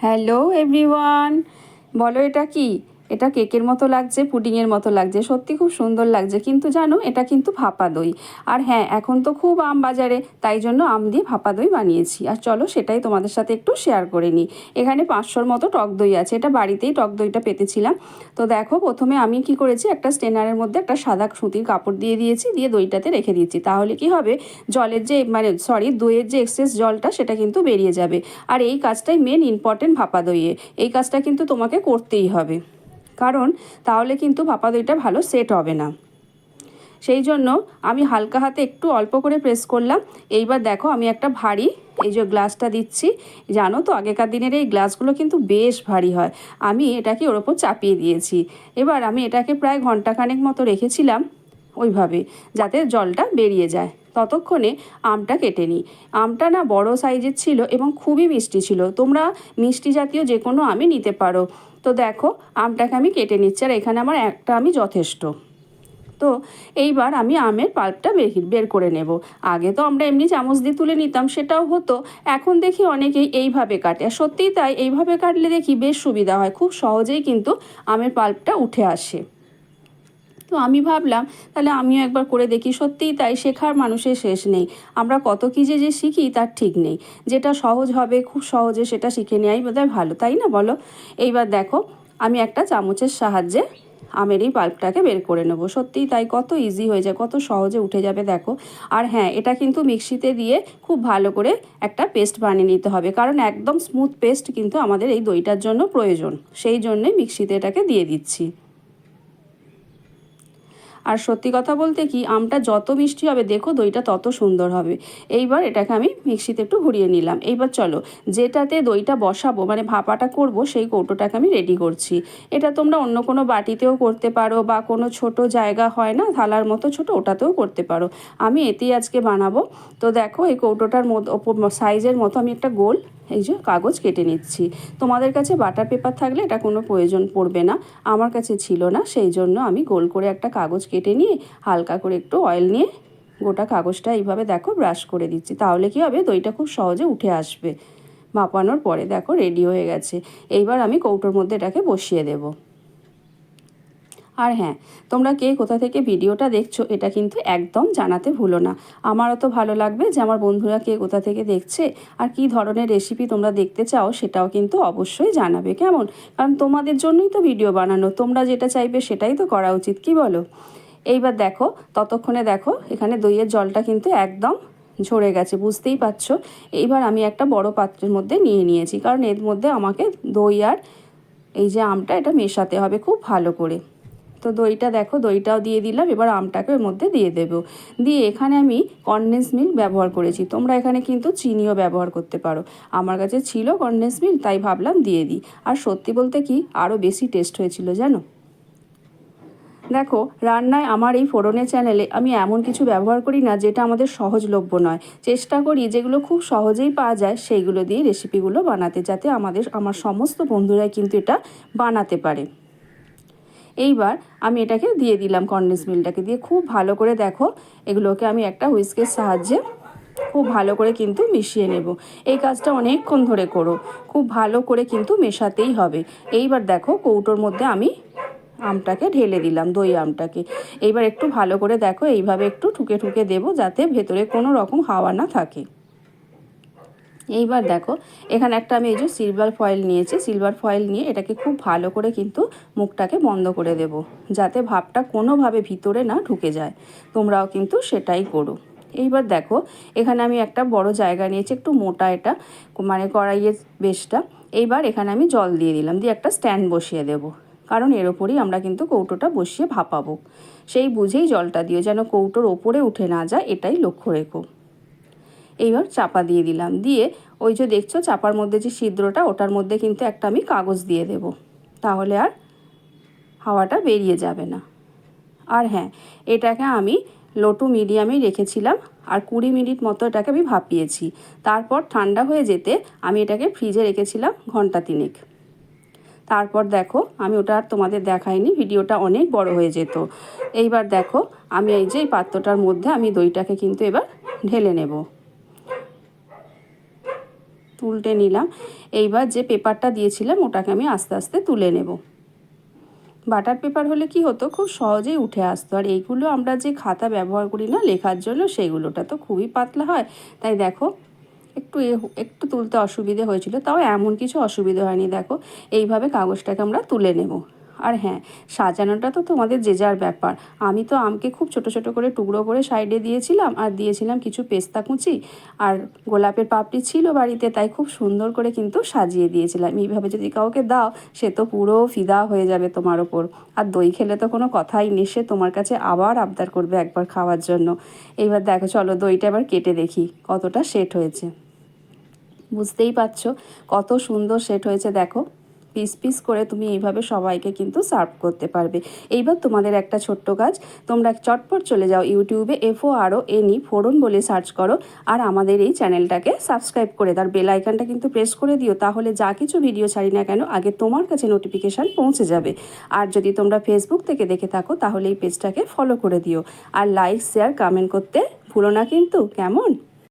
Hello everyone বলো এটা কি? এটা কেকের মতো লাগছে, পুডিংয়ের মতো লাগছে, সত্যি খুব সুন্দর লাগছে। কিন্তু জানো, এটা কিন্তু ভাপা দই। আর হ্যাঁ এখন তো খুব আম বাজারে, তাই জন্য আম দিয়ে ভাপা দই বানিয়েছি। আর চলো সেটাই তোমাদের সাথে একটু শেয়ার করে নিই। এখানে পাঁচশোর মতো টক দই আছে, এটা বাড়িতেই টক দইটা পেতেছিলাম। তো দেখো, প্রথমে আমি কি করেছি, একটা স্টেনারের মধ্যে একটা সাদা সুতির কাপড় দিয়ে দিয়েছি, দিয়ে দইটাতে রেখে দিয়েছি। তাহলে কি হবে, জলের যে মানে সরি দইয়ের যে এক্সেস জলটা, সেটা কিন্তু বেরিয়ে যাবে। আর এই কাজটাই মেন ইম্পর্টেন্ট ভাপা দইয়ে। এই কাজটা কিন্তু তোমাকে করতেই হবে। কারণ তাহলে কিন্তু ভাপা দইটা ভালো সেট হবে না। সেই জন্য আমি হালকা হাতে একটু অল্প করে প্রেস করলাম। এইবার দেখো আমি একটা ভারী এই যে গ্লাসটা দিচ্ছি। জানো তো আগেকার দিনের এই গ্লাসগুলো কিন্তু বেশ ভারী হয়। আমি এটাকে ওর ওপর চাপিয়ে দিয়েছি। এবার আমি এটাকে প্রায় ঘন্টাখানেক মতো রেখেছিলাম ওইভাবে যাতে জলটা বেরিয়ে যায়। ততক্ষণে আমটা কেটে নিই। আমটা না বড় সাইজের ছিল এবং খুবই মিষ্টি ছিল। তোমরা মিষ্টি জাতীয় যে কোনো আমি নিতে পারো। তো দেখো, আমটাকে আমি কেটে নিচ্ছি আর এখানে আমার একটা আমি যথেষ্ট। তো এইবার আমি আমের পাল্পটা বের বের করে নেব। আগে তো আমরা এমনি চামচ দিয়ে তুলে নিতাম, সেটাও হতো। এখন দেখি অনেকেই এইভাবে কাটে। আর সত্যিই তাই, এইভাবে কাটলে দেখি বেশ সুবিধা হয়। খুব সহজেই কিন্তু আমের পাল্পটা উঠে আসে। তো আমি ভাবলাম, তাহলে আমিও একবার করে দেখি। সত্যিই তাই শেখার মানুষের শেষ নেই। আমরা কত কী যে যে শিখি তার ঠিক নেই। যেটা সহজ হবে খুব সহজে সেটা শিখে নেওয়াই বোধহয় ভালো, তাই না বলো? এইবার দেখো, আমি একটা চামচের সাহায্যে আমের এই পাল্পটাকে বের করে নেব। সত্যিই তাই কত ইজি হয়ে যায়, কত সহজে উঠে যাবে দেখো। আর হ্যাঁ এটা কিন্তু মিক্সিতে দিয়ে খুব ভালো করে একটা পেস্ট বানিয়ে নিতে হবে। কারণ একদম স্মুথ পেস্ট কিন্তু আমাদের এই দইটার জন্য প্রয়োজন। সেই জন্যই মিক্সিতে এটাকে দিয়ে দিচ্ছি। আর সত্যি কথা বলতে কি, আমটা যত মিষ্টি হবে, দেখো দইটা তত সুন্দর হবে। এইবার এটাকে আমি মিক্সিতে একটু ঘুরিয়ে নিলাম। এইবার চলো, যেটাতে দইটা বসাবো মানে ভাপাটা করব, সেই কৌটোটাকে আমি রেডি করছি। এটা তোমরা অন্য কোনো বাটিতেও করতে পারো বা কোনো ছোট জায়গা হয় না, থালার মতো ছোট, ওটাতেও করতে পারো। আমি এতেই আজকে বানাবো। তো দেখো, এই কৌটোটার মতো সাইজের মতো আমি একটা গোল এই যে কাগজ কেটে নিচ্ছি। তোমাদের কাছে বাটার পেপার থাকলে এটা কোনো প্রয়োজন পড়বে না। আমার কাছে ছিল না, সেই জন্য আমি গোল করে একটা কাগজ কেটে নিয়ে হালকা করে একটু অয়েল নিয়ে গোটা কাগজটা এইভাবে দেখো ব্রাশ করে দিচ্ছি। তাহলে কি হবে? দইটা খুব সহজে উঠে আসবে। মাপানোর পরে দেখো রেডি হয়ে গেছে। এইবার আমি কৌটোর মধ্যে এটাকে বসিয়ে দেবো। আর হ্যাঁ তোমরা কে কোথা থেকে ভিডিওটা দেখছ এটা কিন্তু একদম জানাতে ভুলো না। আমারও তো ভালো লাগবে যে আমার বন্ধুরা কে কোথা থেকে দেখছে আর কি ধরনের রেসিপি তোমরা দেখতে চাও সেটাও কিন্তু অবশ্যই জানাবে, কেমন? কারণ তোমাদের জন্যই তো ভিডিও বানানো, তোমরা যেটা চাইবে সেটাই তো করা উচিত, কি বলো? এইবার দেখো, ততক্ষণে দেখো, এখানে দইয়ের জলটা কিন্তু একদম ঝরে গেছে, বুঝতেই পারছ? এইবার আমি একটা বড় পাত্রের মধ্যে নিয়ে নিয়েছি, কারণ এর মধ্যে আমাকে দই আর এই যে আমটা এটা মেশাতে হবে খুব ভালো করে। তো দইটা দেখো, দইটাও দিয়ে দিলাম, এবার আমটাকে ওর মধ্যে দিয়ে দেবো। দিয়ে এখানে আমি কনডেন্স মিল্ক ব্যবহার করেছি। তোমরা এখানে কিন্তু চিনিও ব্যবহার করতে পারো। আমার কাছে ছিল কনডেন্স মিল্ক তাই ভাবলাম দিয়ে দিই। আর সত্যি বলতে কি, আরও বেশি টেস্ট হয়েছিল, জানো? দেখো, রান্নায় আমার এই ফোড়নের চ্যানেলে আমি এমন কিছু ব্যবহার করি না, যেটা আমাদের সহজলভ্য নয়। চেষ্টা করি যেগুলো খুব সহজেই পাওয়া যায়, সেইগুলো দিয়ে রেসিপিগুলো বানাতে, যাতে আমাদের, আমার সমস্ত বন্ধুরাই কিন্তু এটা বানাতে পারে। এইবার আমি এটাকে দিয়ে দিলাম কন্ডেন্স মিল্কটাকে দিয়ে খুব ভালো করে দেখো, এগুলোকে আমি একটা হুইস্কের সাহায্যে খুব ভালো করে কিন্তু মিশিয়ে নেব। এই কাজটা অনেকক্ষণ ধরে করো, খুব ভালো করে কিন্তু মেশাতেই হবে। এইবার দেখো কৌটোর মধ্যে আমি আমটাকে ঢেলে দিলাম, দই আমটাকে। এইবার একটু ভালো করে দেখো, এইভাবে একটু ঠুকে ঠুকে দেবো যাতে ভেতরে কোনো রকম হাওয়া না থাকে। এইবার দেখো, এখানে একটা আমি এই যে সিলভার ফয়েল নিয়েছি সিলভার ফয়েল নিয়ে এটাকে খুব ভালো করে কিন্তু মুখটাকে বন্ধ করে দেব, যাতে ভাবটা কোনোভাবে ভিতরে না ঢুকে যায়। তোমরাও কিন্তু সেটাই করো। এইবার দেখো, এখানে আমি একটা বড় জায়গা নিয়েছি, একটু মোটা এটা মানে কড়াইয়ের বেশটা। এইবার এখানে আমি জল দিয়ে দিলাম, দিয়ে একটা স্ট্যান্ড বসিয়ে দেব, কারণ এর ওপরেই আমরা কিন্তু কৌটোটা বসিয়ে ভাপাবো। সেই বুঝেই জলটা দিও, যেন কৌটোর ওপরে উঠে না যায়, এটাই লক্ষ্য রেখো। এইবার চাপা দিয়ে দিলাম। দিয়ে ওই যে দেখছ চাপার মধ্যে যে ছিদ্রটা, ওটার মধ্যে কিন্তু একটা আমি কাগজ দিয়ে দেব। তাহলে আর হাওয়াটা বেরিয়ে যাবে না। আর হ্যাঁ এটাকে আমি লোটু মিডিয়ামে রেখেছিলাম আর কুড়ি মিনিট মতো এটাকে আমি ভাপিয়েছি। তারপর ঠান্ডা হয়ে যেতে আমি এটাকে ফ্রিজে রেখেছিলাম ঘণ্টা তিনেক। তারপর দেখো, আমি ওটা আর তোমাদের দেখাইনি, ভিডিওটা অনেক বড় হয়ে যেত। এইবার দেখো, আমি এই যে এই পাত্রটার মধ্যে আমি দইটাকে কিন্তু এবার ঢেলে নেব। তুলটে নিলাম। এইবার যে পেপারটা দিয়েছিলাম, ওটাকে আমি আস্তে আস্তে তুলে নেব। বাটার পেপার হলে কি হতো? খুব সহজেই উঠে আসতো। আর এইগুলো আমরা যে খাতা ব্যবহার করি না, লেখার জন্য সেইগুলোটা তো খুবই পাতলা হয়। তাই দেখো, একটু একটু তুলতে অসুবিধে হয়েছিল, তাও এমন কিছু অসুবিধে হয়নি। দেখো, এইভাবে কাগজটাকে আমরা তুলে নেব। আর হ্যাঁ সাজানোটা তো তোমাদের যে যার ব্যাপার। আমি তো আমকে খুব ছোট ছোট করে টুকরো করে সাইডে দিয়েছিলাম আর দিয়েছিলাম কিছু পেস্তা কুচি আর গোলাপের পাপড়ি ছিল বাড়িতে, তাই খুব সুন্দর করে কিন্তু সাজিয়ে দিয়েছিলাম। এইভাবে যদি কাউকে দাও, সে তো পুরো ফিদা হয়ে যাবে তোমার ওপর। আর দই খেলে তো কোনো কথাই নেই, সে তোমার কাছে আবার আবদার করবে একবার খাওয়ার জন্য। এইবার দেখো, চলো দইটা এবার কেটে দেখি কতটা সেট হয়েছে। বুঝতেই পারছ কত সুন্দর সেট হয়েছে, দেখো। পিস পিস করে তুমি এইভাবে সবাইকে কিন্তু সার্ভ করতে পারবে। এইবার তোমাদের একটা ছোট্ট কাজ, তোমরা চটপট চলে যাও ইউটিউবে এফও আরও এনি ফোরন বলে সার্চ করো আর আমাদের এই চ্যানেলটাকে সাবস্ক্রাইব করে তার বেল আইকনটা কিন্তু প্রেস করে দিও, তাহলে যা কিছু ভিডিও ছাড়ি না কেন আগে তোমার কাছে নোটিফিকেশান পৌঁছে যাবে। আর যদি তোমরা ফেসবুক থেকে দেখে থাকো, তাহলে এই পেজটাকে ফলো করে দিও। আর লাইক শেয়ার কমেন্ট করতে ভুলো না কিন্তু, কেমন?